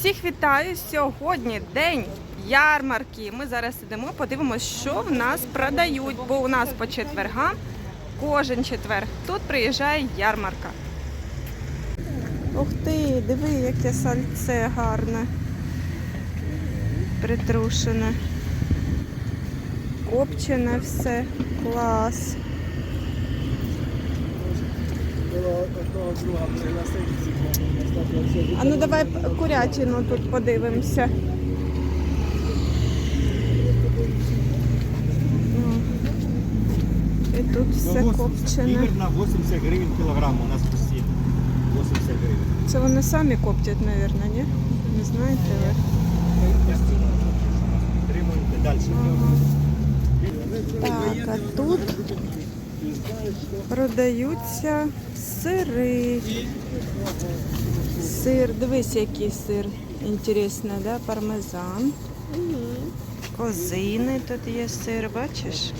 Всіх вітаю! Сьогодні день ярмарки. Ми зараз ідемо, подивимось, що в нас продають, бо у нас по четвергам кожен четверг тут приїжджає ярмарка. Ух ти, диви, яке сальце гарне. Притрушене. Копчене все. Клас. А ну давай курятину тут подивимося. І тут все копчене. Примерно 80 гривень кілограм у нас постійно. 80 гривень. Це вони самі коптять, мабуть, ні? Не знаєте ви? Постійно. Тримуєте далі. Так, а тут продаються сири. Сир, дивись, який сир. Інтересно, да? Пармезан. Козини тут є сир, бачиш?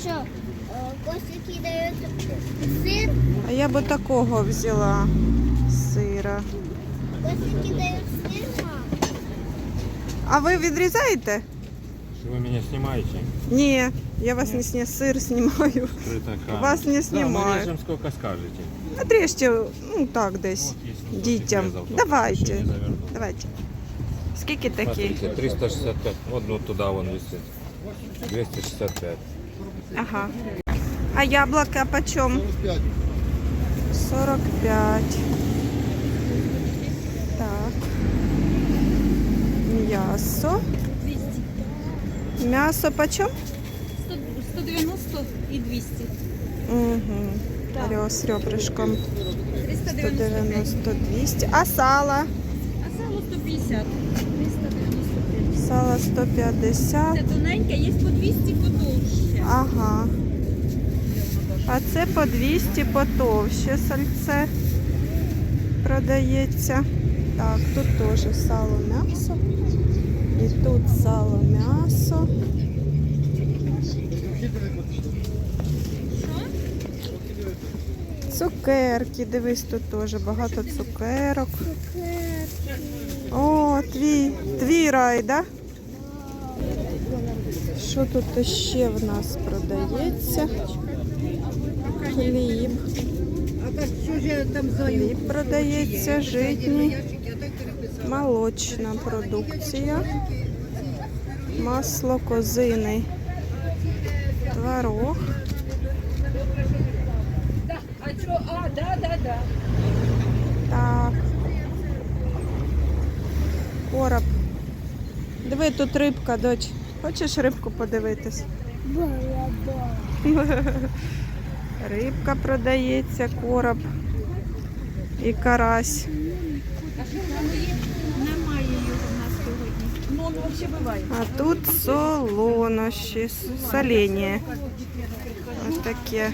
Що, е, дають сир, А я би такого взяла сира. Костики дають сир, мам. А ви відрізаєте? Що ви мене знімаєте? Ні, я вас не сні... сир знімаю. Вас не Да, ми знімаю. режемо скільки скажете. Отрежьте, ну так десь. От, якщо Дітям. хтось відрізав, то Давайте. ще не завернув. Давайте. Скільки такі? Смотрите, 365. Вот ну, туда вон висит. 265. Ага. А яблоко почем? 45. Так. М'ясо. 200. М'ясо почем? 100, 190 и 200. Угу. Ребра з ребрышком. 395. 190, 200. А сало? А сало 150. 395. Сало 150. Це тоненьке, є по 200 потовще. Ага. А це по 200 потовще сальце продається. Так, тут теж сало м'ясо. І тут сало м'ясо. Цукерки, дивись, тут теж багато цукерок. О, твій, твій рай, да? Що тут ще в нас продається? Хліб. Хліб продається, житній, молочна продукція, масло козиний, творог. А що? А, да, да, да. Так. Короб. Диви, тут рибка, доч. Хочеш рибку подивитись? Рибка продається, короб і карась. Немає його в нас сьогодні. Ну. А тут солонощі, солені. Ось таке.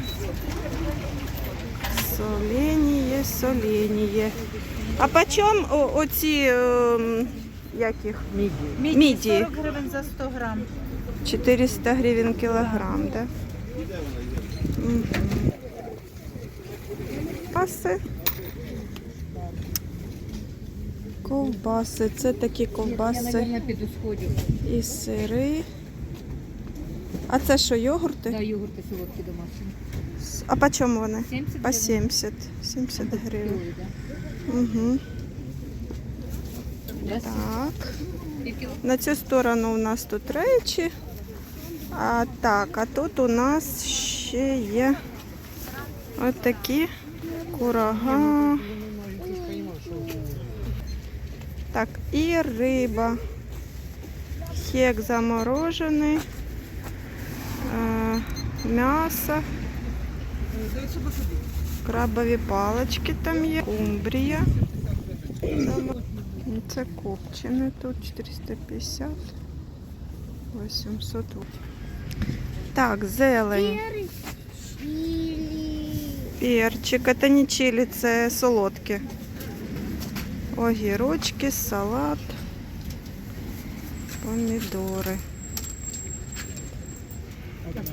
Соленіє, соленіє. А по чому оці, ем, як їх? Мідії. 40 гривень за 100 грам. 400 гривень кілограм, да? Мгм. Паси. Ковбаси. Це такі ковбаси і сири. А це що, йогурти? Да, йогурти солодкі домашні. А по чому вони? 70 По 70. 70 гривень. Угу. Так. На цю сторону у нас тут речі. А так, а тут у нас ще є от такі курага. Так, і риба. Хек заморожений. Е, м'ясо. Крабові палички там є. Кумбрія. Це копчене тут 450. 800. Так, зелень. Перчик. Це не чилі, це солодке. Огірочки, салат, помідори.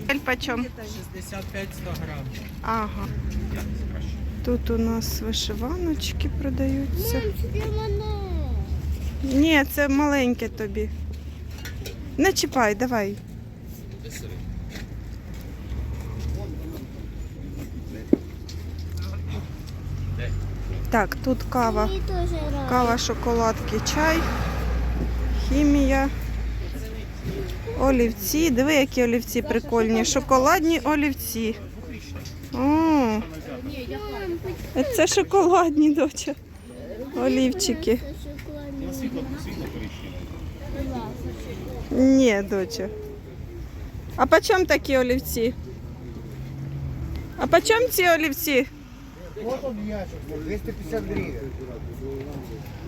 Ель почем? 65-100 грам. Ага. Тут у нас вишиваночки продаються. Ні, це маленьке тобі. Не чіпай, давай. Так, тут кава. Кава, шоколадки, чай, хімія, олівці. Диви, які олівці прикольні. Шоколадні олівці. О, це шоколадні, доча. Олівчики. Ні, доча. А по чому такі олівці? А по чому ці олівці? Вот он ящик, 250 гривен.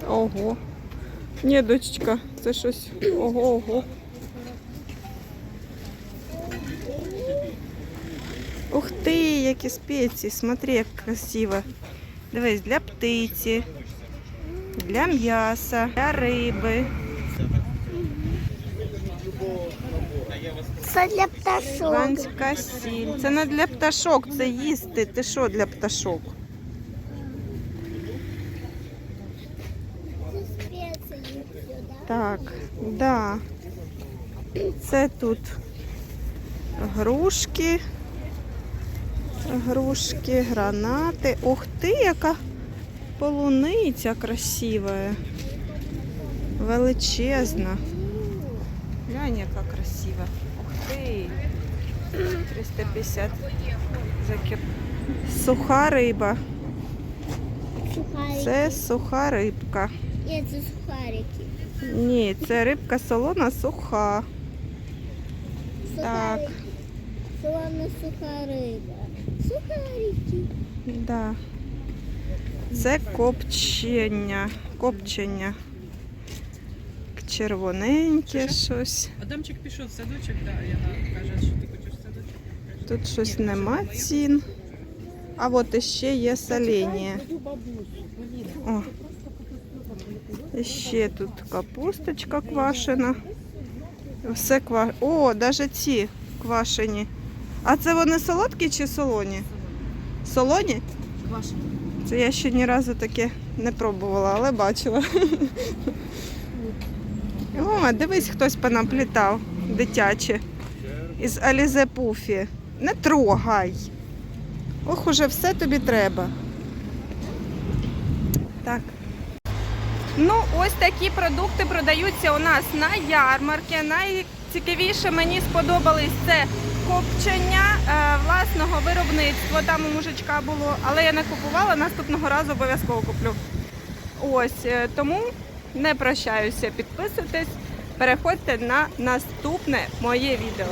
Ого. Ні, дочечка, це щось. Ого, ого. Ух ти, які спеції, смотри, як красиво. Дивись, для птиці, для м'яса, для риби. Це для пташок. Іспанська сіль. Це не для пташок, це їсти. Ти що для пташок? Так, да. Це тут грушки, грушки, гранати. Ух ти, яка полуниця красива. Величезна. Глянь, яка красива. Ух ти. 350 за кіп. Суха риба. Це суха рибка. Ні, це сухарики. Ні, це рибка солона суха. Так. Солона суха риба. Сухарики. Да. Це копчення. Копчення. Червоненьке щось. Адамчик пішов в садочок, да, Яна каже, що ти хочеш в садочок. Тут щось нема цін. А от іще є солені. О. І ще тут капусточка квашена. Все ква... О, навіть ці квашені. А це вони солодкі чи солоні? Солоні? Квашені. Це я ще ні разу таке не пробувала, але бачила. О, дивись, хтось понаплітав дитяче. Із Алізе Пуфі. Не трогай. Ох, уже все тобі треба. Так. Ну, ось такі продукти продаються у нас на ярмарці. Найцікавіше мені сподобались це копчення е, власного виробництва. Там у мужичка було, але я не купувала, наступного разу обов'язково куплю. Ось е, тому не прощаюся, підписуйтесь, переходьте на наступне моє відео.